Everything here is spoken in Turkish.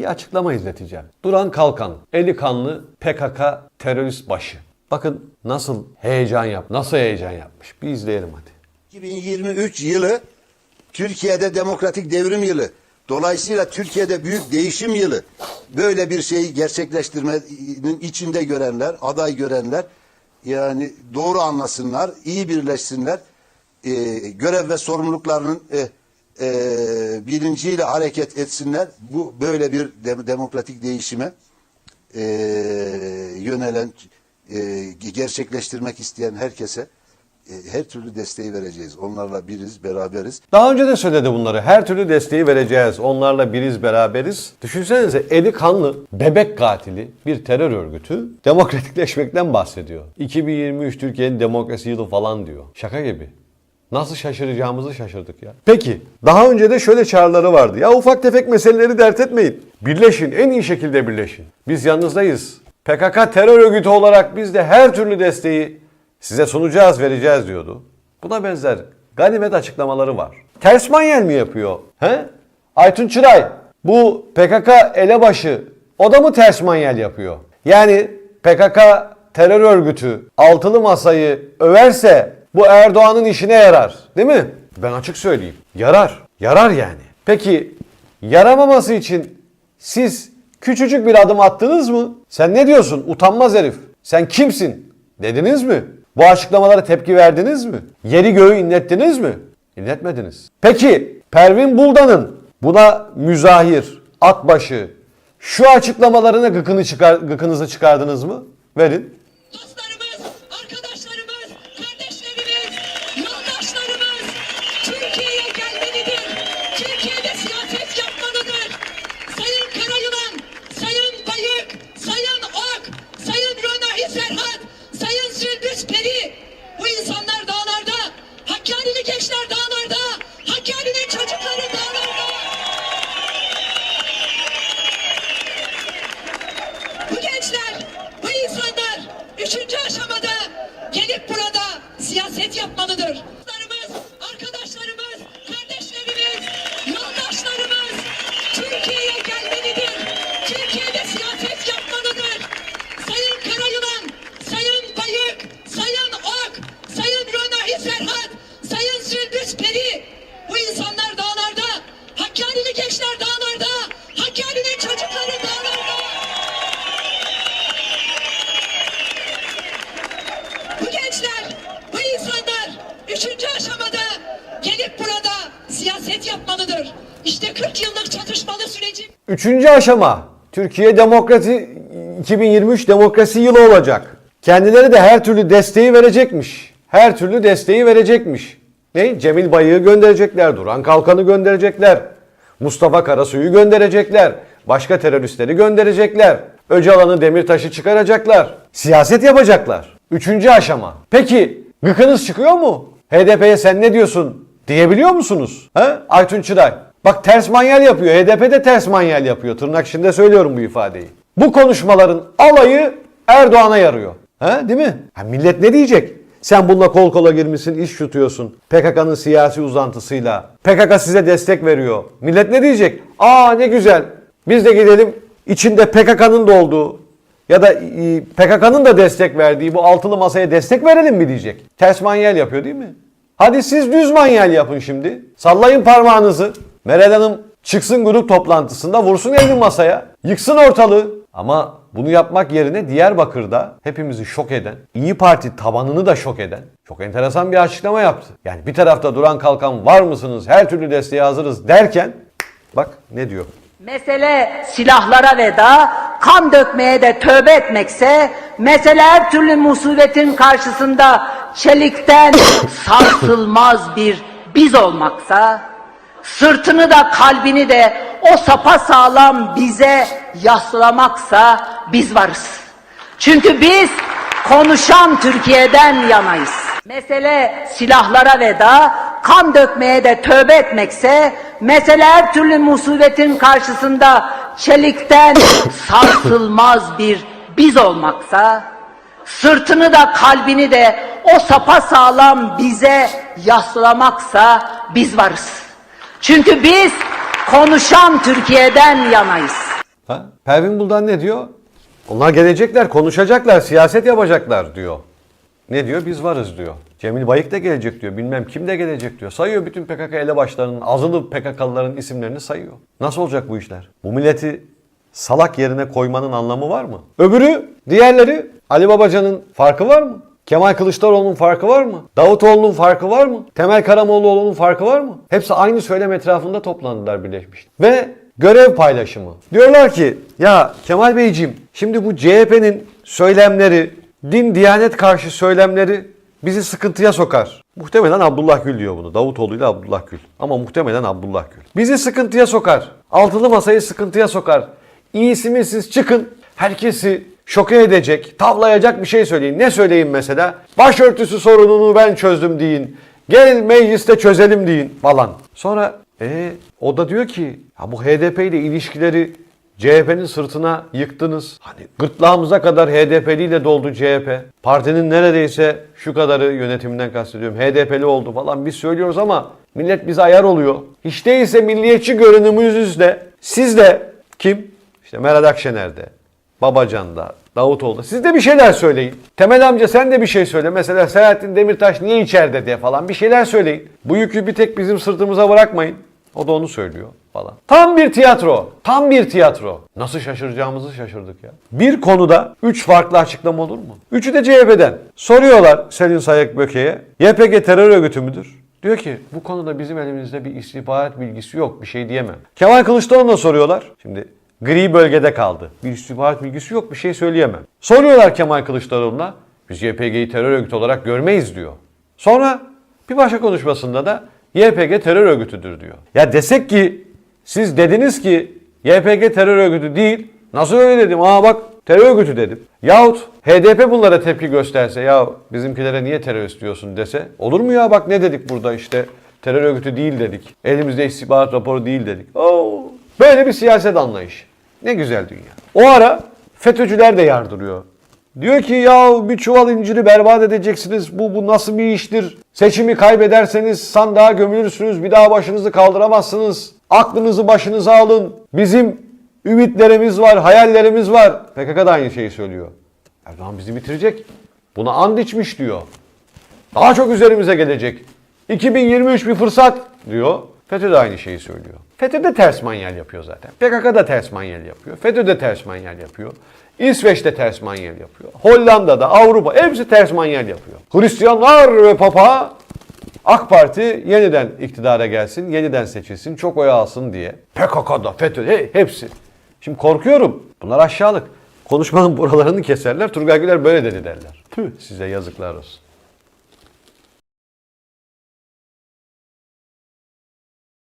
bir açıklama izleteceğim. Duran Kalkan, eli kanlı PKK terörist başı. Bakın nasıl heyecan yap, nasıl heyecan yapmış. Bir izleyelim hadi. 2023 yılı Türkiye'de demokratik devrim yılı. Dolayısıyla Türkiye'de büyük değişim yılı. Böyle bir şeyi gerçekleştirmenin içinde görenler, aday görenler yani doğru anlasınlar, iyi birleşsinler. e, görev ve sorumluluklarının e, e, bilinciyle hareket etsinler. Bu böyle bir de- demokratik değişime e, yönelen, e, gerçekleştirmek isteyen herkese e, her türlü desteği vereceğiz. Onlarla biriz, beraberiz. Daha önce de söyledi bunları. Her türlü desteği vereceğiz. Onlarla biriz, beraberiz. Düşünsenize eli kanlı, bebek katili bir terör örgütü demokratikleşmekten bahsediyor. 2023 Türkiye'nin demokrasi yılı falan diyor. Şaka gibi. Nasıl şaşıracağımızı şaşırdık ya. Peki, daha önce de şöyle çağrıları vardı. Ya ufak tefek meseleleri dert etmeyin. Birleşin, en iyi şekilde birleşin. Biz yanınızdayız. PKK terör örgütü olarak biz de her türlü desteği size sunacağız, vereceğiz diyordu. Buna benzer ganimet açıklamaları var. Ters manyel mi yapıyor? He? Aytun Çıray, bu PKK elebaşı o da mı ters manyel yapıyor? Yani PKK terör örgütü altılı masayı överse bu Erdoğan'ın işine yarar. Değil mi? Ben açık söyleyeyim. Yarar. Yarar yani. Peki yaramaması için siz küçücük bir adım attınız mı? Sen ne diyorsun utanmaz herif? Sen kimsin? Dediniz mi? Bu açıklamalara tepki verdiniz mi? Yeri göğü inlettiniz mi? İnletmediniz. Peki Pervin Buldan'ın buna müzahir, atbaşı şu açıklamalarına gıkını çıkar, gıkınızı çıkardınız mı? Verin. Gençler, bu insanlar üçüncü aşamada gelip burada siyaset yapmalıdır. İşte 40 yıllık çatışmalı süreci Üçüncü aşama. Türkiye demokrasi 2023 demokrasi yılı olacak. Kendileri de her türlü desteği verecekmiş. Her türlü desteği verecekmiş. Ne? Cemil Bayık'ı gönderecekler, Duran Kalkan'ı gönderecekler. Mustafa Karasu'yu gönderecekler. Başka teröristleri gönderecekler. Öcalan'ı Demirtaş'ı çıkaracaklar. Siyaset yapacaklar. Üçüncü aşama. Peki gıkınız çıkıyor mu? HDP'ye sen ne diyorsun diyebiliyor musunuz? He? Aytun Çıray. Bak ters manyel yapıyor. HDP de ters manyel yapıyor. Tırnak içinde söylüyorum bu ifadeyi. Bu konuşmaların alayı Erdoğan'a yarıyor. He? Değil mi? Ha, millet ne diyecek? Sen bununla kol kola girmişsin, iş tutuyorsun. PKK'nın siyasi uzantısıyla. PKK size destek veriyor. Millet ne diyecek? Aa ne güzel. Biz de gidelim içinde PKK'nın da olduğu ya da e, PKK'nın da destek verdiği bu altılı masaya destek verelim mi diyecek. Ters manyel yapıyor değil mi? Hadi siz düz manyel yapın şimdi. Sallayın parmağınızı. Meral Hanım çıksın grup toplantısında vursun elini masaya. Yıksın ortalığı. Ama bunu yapmak yerine Diyarbakır'da hepimizi şok eden, İyi Parti tabanını da şok eden çok enteresan bir açıklama yaptı. Yani bir tarafta duran kalkan var mısınız, her türlü desteğe hazırız derken bak ne diyor. Mesele silahlara veda, kan dökmeye de tövbe etmekse, mesele her türlü musibetin karşısında çelikten sarsılmaz bir biz olmaksa, sırtını da kalbini de o sapa sağlam bize yaslamaksa biz varız. Çünkü biz konuşan Türkiye'den yanayız. Mesele silahlara veda, kan dökmeye de tövbe etmekse, mesele her türlü musibetin karşısında çelikten sarsılmaz bir biz olmaksa, sırtını da kalbini de o sapa sağlam bize yaslamaksa biz varız. Çünkü biz konuşan Türkiye'den yanayız. Ha? Pervin Buldan ne diyor? Onlar gelecekler, konuşacaklar, siyaset yapacaklar diyor. Ne diyor? Biz varız diyor. Cemil Bayık da gelecek diyor. Bilmem kim de gelecek diyor. Sayıyor bütün PKK elebaşlarının, azılı PKK'lıların isimlerini sayıyor. Nasıl olacak bu işler? Bu milleti salak yerine koymanın anlamı var mı? Öbürü, diğerleri Ali Babacan'ın farkı var mı? Kemal Kılıçdaroğlu'nun farkı var mı? Davutoğlu'nun farkı var mı? Temel Karamollaoğlu'nun farkı var mı? Hepsi aynı söylem etrafında toplandılar birleşmiş. Ve görev paylaşımı. Diyorlar ki ya Kemal Beyciğim şimdi bu CHP'nin söylemleri, din diyanet karşı söylemleri bizi sıkıntıya sokar. Muhtemelen Abdullah Gül diyor bunu. Davutoğlu ile Abdullah Gül. Ama muhtemelen Abdullah Gül. Bizi sıkıntıya sokar. Altılı masayı sıkıntıya sokar. İyisi mi siz çıkın. Herkesi şoke edecek, tavlayacak bir şey söyleyin. Ne söyleyin mesela? Başörtüsü sorununu ben çözdüm deyin. Gel mecliste çözelim deyin falan. Sonra e, o da diyor ki ya bu HDP ile ilişkileri CHP'nin sırtına yıktınız. Hani gırtlağımıza kadar HDP'li ile doldu CHP. Partinin neredeyse şu kadarı yönetiminden kastediyorum. HDP'li oldu falan biz söylüyoruz ama millet bize ayar oluyor. Hiç değilse milliyetçi görünümümüzle siz de kim? İşte Meral Akşener'de, Babacan'da, Davutoğlu'da. Siz de bir şeyler söyleyin. Temel amca sen de bir şey söyle. Mesela Selahattin Demirtaş niye içeride diye falan bir şeyler söyleyin. Bu yükü bir tek bizim sırtımıza bırakmayın. O da onu söylüyor falan. Tam bir tiyatro. Tam bir tiyatro. Nasıl şaşıracağımızı şaşırdık ya. Bir konuda üç farklı açıklama olur mu? Üçü de CHP'den. Soruyorlar Selin Sayık Böke'ye. YPG terör örgütü müdür? Diyor ki bu konuda bizim elimizde bir istihbarat bilgisi yok bir şey diyemem. Kemal Kılıçdaroğlu'na soruyorlar. Şimdi gri bölgede kaldı. Bir istihbarat bilgisi yok bir şey söyleyemem. Soruyorlar Kemal Kılıçdaroğlu'na. Biz YPG'yi terör örgütü olarak görmeyiz diyor. Sonra bir başka konuşmasında da YPG terör örgütüdür diyor. Ya desek ki siz dediniz ki YPG terör örgütü değil. Nasıl öyle dedim? Aa bak terör örgütü dedim. Yahut HDP bunlara tepki gösterse ya bizimkilere niye terörist diyorsun dese. Olur mu ya bak ne dedik burada işte terör örgütü değil dedik. Elimizde istihbarat raporu değil dedik. Oo, böyle bir siyaset anlayışı. Ne güzel dünya. O ara FETÖ'cüler de yardırıyor. Diyor ki ya bir çuval inciri berbat edeceksiniz. Bu, bu nasıl bir iştir? Seçimi kaybederseniz sandığa gömülürsünüz. Bir daha başınızı kaldıramazsınız. Aklınızı başınıza alın. Bizim ümitlerimiz var, hayallerimiz var. PKK da aynı şeyi söylüyor. Erdoğan bizi bitirecek. Buna and içmiş diyor. Daha çok üzerimize gelecek. 2023 bir fırsat diyor. FETÖ de aynı şeyi söylüyor. FETÖ de ters manyel yapıyor zaten. PKK da ters manyel yapıyor. FETÖ de ters manyel yapıyor. İsveç de ters manyel yapıyor. Hollanda'da, Avrupa hepsi ters manyel yapıyor. Hristiyanlar ve Papa AK Parti yeniden iktidara gelsin, yeniden seçilsin, çok oy alsın diye. PKK'da, FETÖ, he- hepsi. Şimdi korkuyorum. Bunlar aşağılık. Konuşmanın buralarını keserler. Turgay Güler böyle dedi derler. Tüh size yazıklar olsun.